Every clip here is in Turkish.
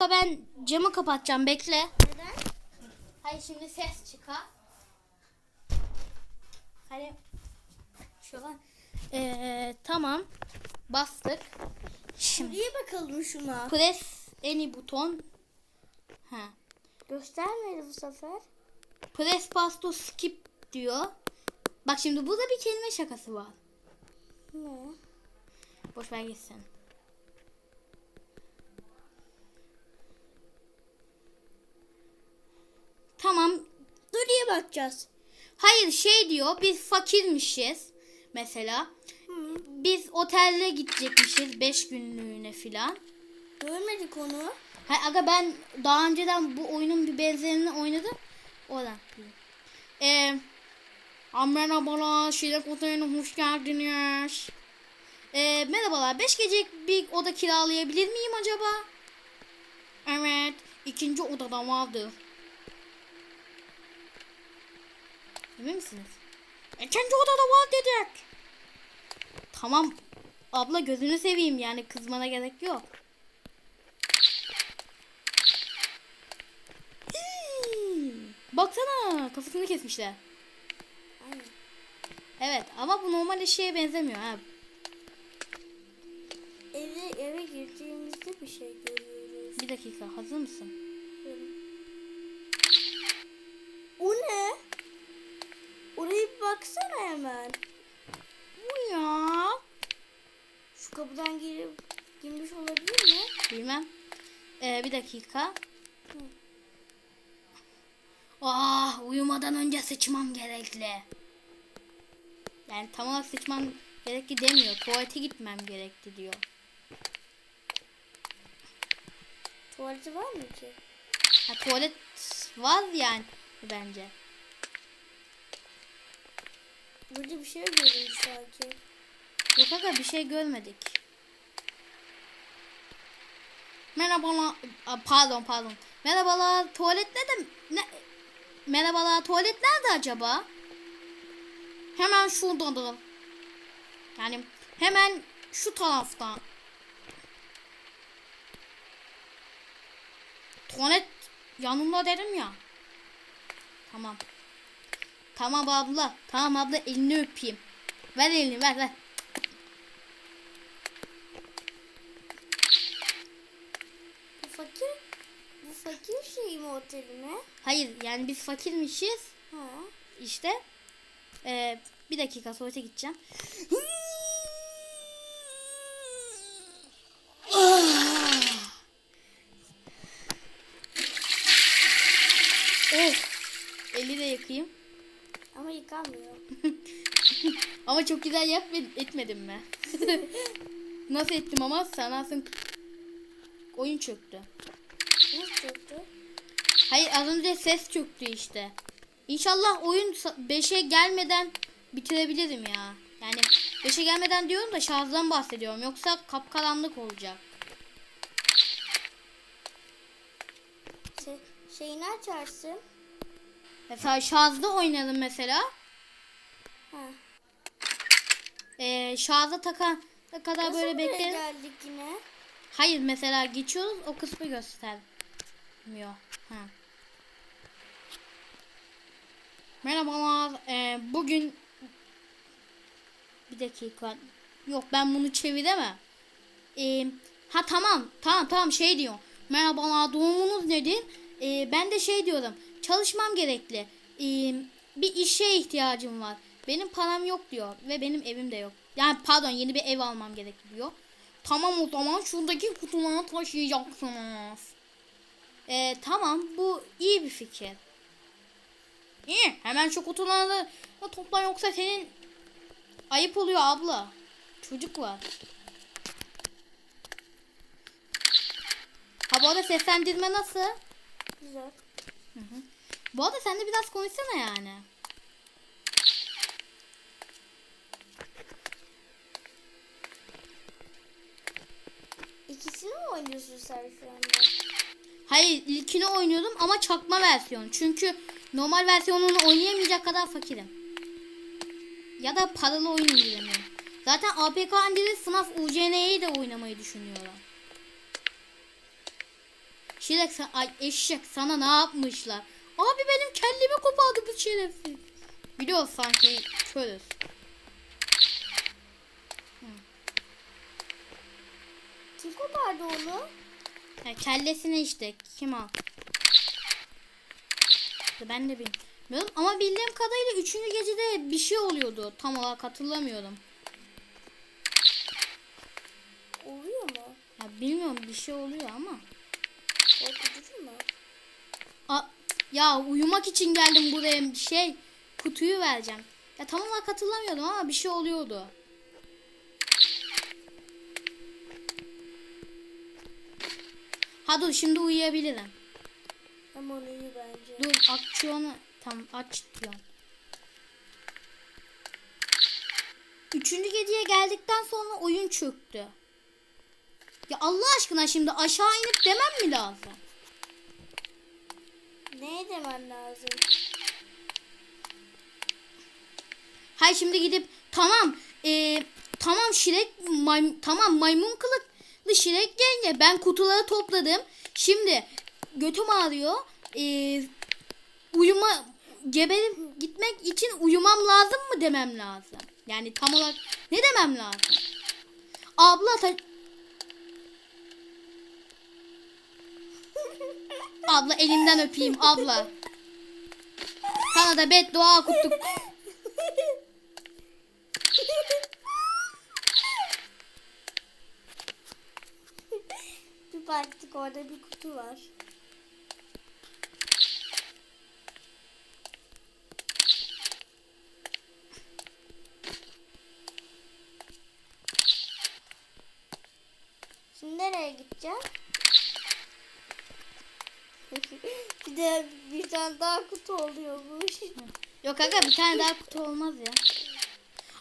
Ben camı kapatacağım bekle. Neden? Hayır şimdi ses çıkar. Hani şöyle. Ee, tamam. Bastık. Şimdi Şuraya bakalım şuna. press any buton. Ha. Göstermedi bu sefer. Press pass to skip diyor. Bak şimdi burada bir kelime şakası var. Ne? Boş ver gitsin. Tamam. Şuraya bakacağız. Hayır şey diyor biz fakirmişiz mesela. Hı. Biz otelde gidecekmişiz 5 günlüğüne filan. Görmedik onu. Hay aga ben daha önceden bu oyunun bir benzerini oynadım. Oradan. Eee merhabalar Şirek Otel'ine hoş geldiniz. Eee merhabalar 5 gecelik bir oda kiralayabilir miyim acaba? Evet. ikinci odada vardı. Emin misiniz? İkinci odada var dedik. Tamam. Abla gözünü seveyim yani kızmana gerek yok. Baksana kafasını kesmişler. Aynen. Evet ama bu normal eşeğe benzemiyor ha. Eve, eve girdiğimizde bir şey görüyoruz. Bir dakika hazır mısın? O ne? Oraya bir baksana hemen. Bu ya. Şu kapıdan girip girmiş olabilir mi? Bilmem. Ee, bir dakika. Ah uyumadan önce sıçmam gerekli. Yani tam olarak sıçmam gerekli demiyor. Tuvalete gitmem gerekli diyor. Tuvaleti var mı ki? Ha, tuvalet var yani bence. Burada bir şey görüyoruz sanki. Yok aga bir şey görmedik. Merhabalar. Pardon pardon. Merhabalar tuvalet nerede? Ne? Merhabalar tuvalet nerede acaba? Hemen şuradadır. Yani hemen şu tarafta. Tuvalet yanımda dedim ya. Tamam. Tamam abla. Tamam abla elini öpeyim. Ver elini ver ver. Bu fakir bu fakir şey mi oteli mi? Hayır yani biz fakirmişiz. Ha. İşte. Ee, bir dakika tuvalete gideceğim. oh. Eli de yakayım. Ama yıkanmıyor. Ama çok güzel yap etmedim mi? Nasıl ettim ama sanasın oyun çöktü. Nasıl çöktü? Hayır az önce ses çöktü işte. İnşallah oyun 5'e gelmeden bitirebilirim ya. Yani 5'e gelmeden diyorum da şarjdan bahsediyorum. Yoksa kapkaranlık olacak. Şey, şeyini açarsın. Mesela şarjda oynayalım mesela. Ha. Ee, şarja takan kadar Nasıl böyle bekleyelim. geldik yine? Hayır mesela geçiyoruz o kısmı göstermiyor. Ha. Merhabalar. Ee, bugün bir dakika. Yok ben bunu çeviremem. Ee, ha tamam tamam tamam şey diyor. Merhabalar doğumunuz nedir? Ee, ben de şey diyorum. Çalışmam gerekli. Ee, bir işe ihtiyacım var. Benim param yok diyor ve benim evim de yok. Yani pardon yeni bir ev almam gerekli diyor. Tamam o zaman şuradaki kutuları taşıyacaksınız. Ee, tamam bu iyi bir fikir. İyi hemen şu kutuları da topla yoksa senin ayıp oluyor abla. Çocuk var. Ha bu arada seslendirme nasıl? Güzel. Bu arada sen de biraz konuşsana yani. İkisini mi oynuyorsun sen şu anda? Hayır ilkini oynuyordum ama çakma versiyon. Çünkü normal versiyonunu oynayamayacak kadar fakirim. Ya da paralı oyun indiremiyorum. Zaten APK indirip FNAF UCN'yi de oynamayı düşünüyorum. Şirek sen, ay eşek sana ne yapmışlar? Abi benim kellemi kopardı bu şerefsiz. Biliyoruz sanki körüz. Kim kopardı onu? Ya kellesini işte kim al? Ben de bilmiyorum ama bildiğim kadarıyla üçüncü gecede bir şey oluyordu. Tam olarak hatırlamıyorum. Oluyor mu? Ya bilmiyorum bir şey oluyor ama. Korkutucu mu? Ya uyumak için geldim buraya şey kutuyu vereceğim. Ya tam olarak hatırlamıyordum ama bir şey oluyordu. Ha dur şimdi uyuyabilirim. Aman iyi bence. Dur aksiyonu tam aç diyorum. Üçüncü geceye geldikten sonra oyun çöktü. Ya Allah aşkına şimdi aşağı inip demem mi lazım? Ne demen lazım? Hayır şimdi gidip tamam e, tamam şirek may- tamam maymun kılıklı şirek yenge ben kutuları topladım. Şimdi götüm ağrıyor. E, uyuma geberip gitmek için uyumam lazım mı demem lazım. Yani tam olarak ne demem lazım? Abla Abla elimden öpeyim abla. Sana da beddua okuttuk. bir baktık orada bir kutu var. Şimdi nereye gideceğim? Bir de bir tane daha kutu oluyormuş. Yok aga bir tane daha kutu olmaz ya.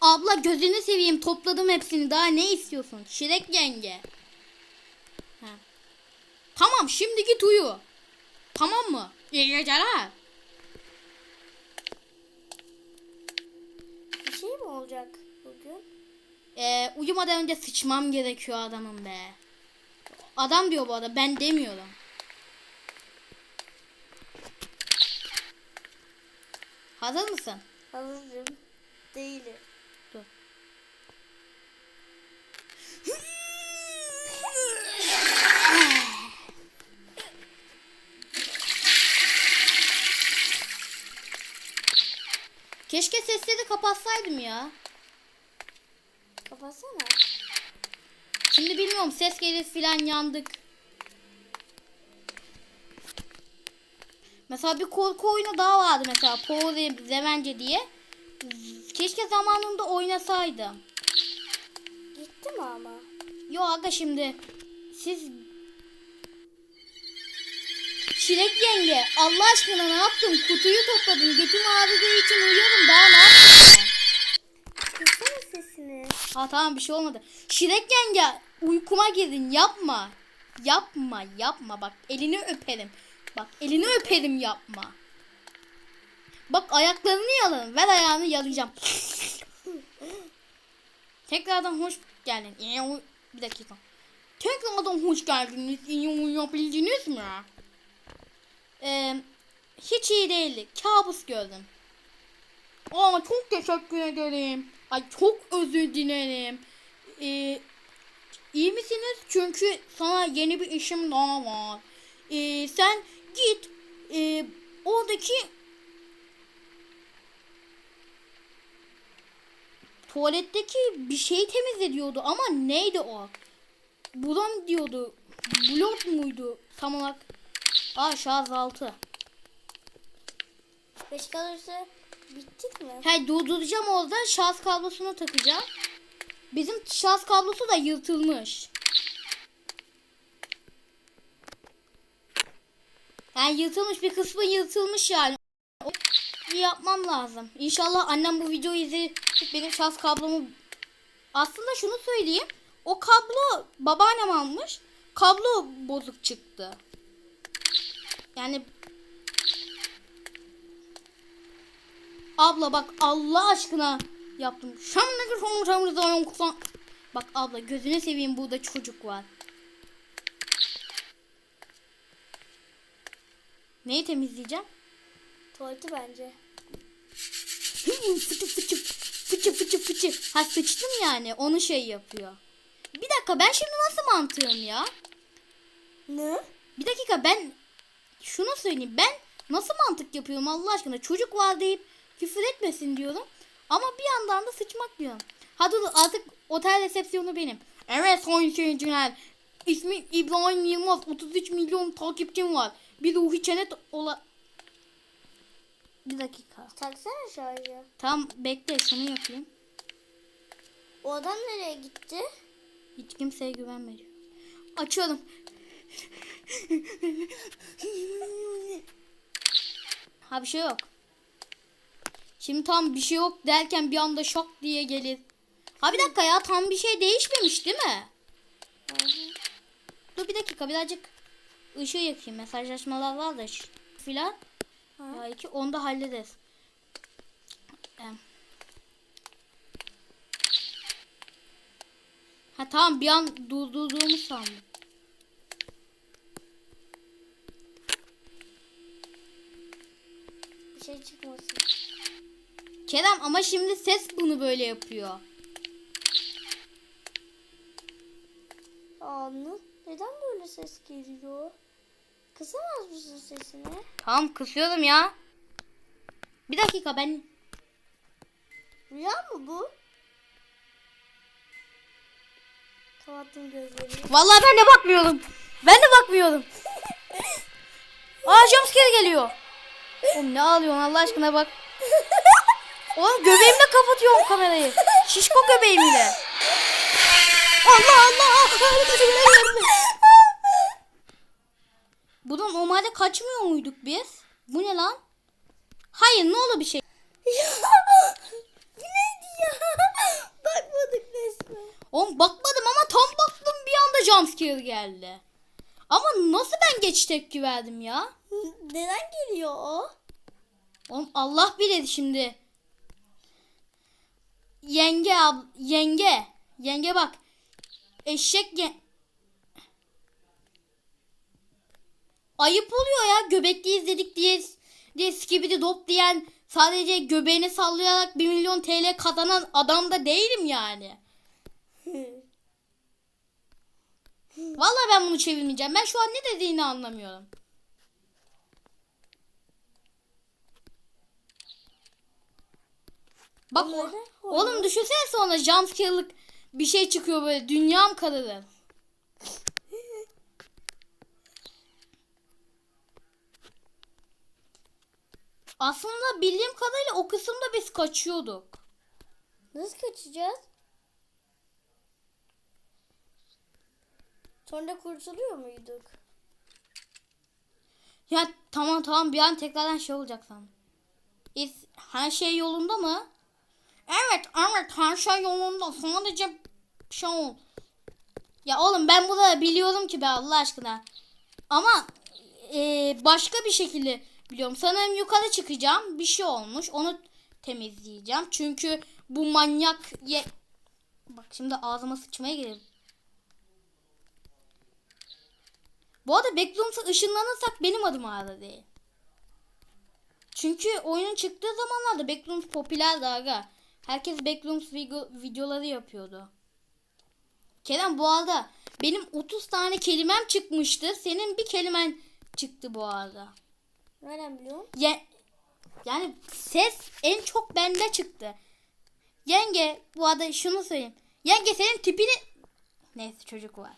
Abla gözünü seveyim topladım hepsini daha ne istiyorsun? Şirek yenge. Ha. Tamam şimdi git uyu. Tamam mı? İyi geceler. bir şey mi olacak bugün? Ee, uyumadan önce sıçmam gerekiyor adamın be. Adam diyor bu arada ben demiyorum. Hazır mısın? Hazırım. Değilim. Dur. Keşke sesleri kapatsaydım ya. Kapatsana. Şimdi bilmiyorum ses gelir filan yandık. Mesela bir korku oyunu daha vardı mesela Power Revenge diye. Keşke zamanında oynasaydım. Gitti mi ama? Yo aga şimdi siz Şirek yenge Allah aşkına ne yaptın? Kutuyu topladın. Götüm ağrıdığı için uyuyorum. Daha ne yaptın? Kıssana sesini. Ha tamam bir şey olmadı. Şirek yenge uykuma girdin. Yapma. Yapma yapma bak elini öperim. Bak elini öperim yapma. Bak ayaklarını yalarım. Ver ayağını yalayacağım. Tekrardan hoş geldin. Bir dakika. Tekrardan hoş geldiniz. İyi uyuyabildiniz mi? Ee, hiç iyi değildi. Kabus gördüm. Aa çok teşekkür ederim. Ay çok özür dilerim. Ee, iyi misiniz? Çünkü sana yeni bir işim daha var. Ee, sen git ee, oradaki tuvaletteki bir şey temizle diyordu ama neydi o? Bulam diyordu. Blok muydu tam olarak? Aa şarj altı. Beş kalırsa bittik mi? He durduracağım orada şarj kablosunu takacağım. Bizim şarj kablosu da yırtılmış. Yani yırtılmış bir kısmı yırtılmış yani. O- Yapmam lazım. İnşallah annem bu videoyu izleyip benim şarj kablomu... Aslında şunu söyleyeyim. O kablo babaannem almış. Kablo bozuk çıktı. Yani Abla bak Allah aşkına yaptım. Şamlık zaman kusan. Bak abla gözüne seveyim burada çocuk var. Neyi temizleyeceğim? Tuvaleti bence. fıçı fıçı fıçı fıçı fıçı. Ha sıçtım yani onu şey yapıyor. Bir dakika ben şimdi nasıl mantığım ya? Ne? Bir dakika ben şunu söyleyeyim ben nasıl mantık yapıyorum Allah aşkına çocuk var deyip küfür etmesin diyorum. Ama bir yandan da sıçmak diyorum. Hadi artık otel resepsiyonu benim. Evet sayın seyirciler. İsmim İbrahim Yılmaz. 33 milyon takipçim var. Bir ruhi çenet ola... Bir dakika. Taksana şarjı. Tam bekle şunu yapayım. O adam nereye gitti? Hiç kimseye güvenmiyorum. Açıyorum. ha bir şey yok. Şimdi tam bir şey yok derken bir anda şok diye gelir. Ha bir dakika ya tam bir şey değişmemiş değil mi? Dur bir dakika birazcık ışığı yakayım. Mesajlaşmalar var da filan. İki onu da hallederiz. Ha tamam bir an durdurduğumu sandım. Bir şey çıkmasın. Kerem ama şimdi ses bunu böyle yapıyor. Anı. Neden böyle ses geliyor? Kısamaz mısın sesini? Tamam kısıyorum ya. Bir dakika ben Rüya mı bu? Kapattım gözlerimi. Vallahi ben de bakmıyorum. Ben de bakmıyorum. Aa jumpscare geliyor. Oğlum ne ağlıyorsun Allah aşkına bak. Oğlum göbeğimle kapatıyorum kamerayı. Şişko göbeğimle. Allah Allah. Buradan normalde kaçmıyor muyduk biz? Bu ne lan? Hayır ne olur bir şey. Bu neydi ya? Bakmadık resmen. Oğlum bakmadım ama tam baktım bir anda jumpscare geldi. Ama nasıl ben geç tepki verdim ya? Neden geliyor o? Oğlum Allah bilir şimdi. Yenge ab yenge. Yenge bak. Eşek ye Ayıp oluyor ya göbekli izledik diye diye skibidi dop diyen sadece göbeğini sallayarak 1 milyon TL kazanan adam da değilim yani. Vallahi ben bunu çevirmeyeceğim. Ben şu an ne dediğini anlamıyorum. Bak o- oğlum düşünsene sonra jumpscare'lık bir şey çıkıyor böyle dünyam kararır. Aslında bildiğim kadarıyla o kısımda biz kaçıyorduk. Nasıl kaçacağız? Sonra kurtuluyor muyduk? Ya tamam tamam bir an tekrardan şey olacak sandım. Her şey yolunda mı? Evet evet her şey yolunda. Sadece ol. Ya oğlum ben bunu biliyorum ki be Allah aşkına. Ama e, başka bir şekilde biliyorum. Sanırım yukarı çıkacağım. Bir şey olmuş. Onu temizleyeceğim. Çünkü bu manyak ye... Bak şimdi ağzıma sıçmaya gelir. Bu arada Backrooms'a ışınlanırsak benim adım ağrı değil. Çünkü oyunun çıktığı zamanlarda Backrooms popülerdi aga. Herkes Backrooms video- videoları yapıyordu. Kerem bu arada benim 30 tane kelimem çıkmıştı. Senin bir kelimen çıktı bu arada. Nereden biliyorum? Ye- yani ses en çok bende çıktı. Yenge bu arada şunu söyleyeyim. Yenge senin tipini... Neyse çocuk var.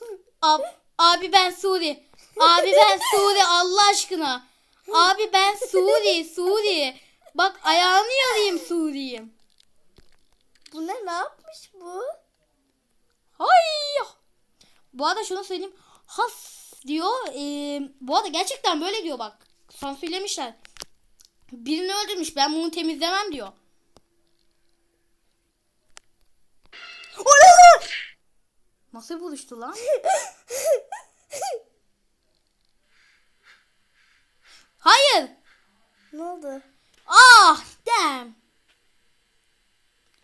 Ab, abi ben Suri. Abi ben Suri Allah aşkına. Abi ben Suri Suri. Bak ayağını yarayım Suri'yim. Bu ne? Ne yapmış bu? Hay. Bu arada şunu söyleyeyim. Has diyor. Ee, bu arada gerçekten böyle diyor bak. Sansürlemişler. Birini öldürmüş. Ben bunu temizlemem diyor. Nasıl buluştu lan? Hayır. Ne oldu? Ah damn.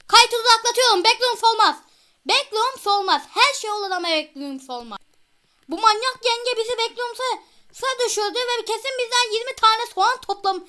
Kayıtı uzaklatıyorum. Backrooms olmaz. Backrooms olmaz. Her şey olur ama backrooms olmaz. Bu manyak yenge bizi bekliyorsa düşürdü ve kesin bizden 20 tane soğan toplamamızı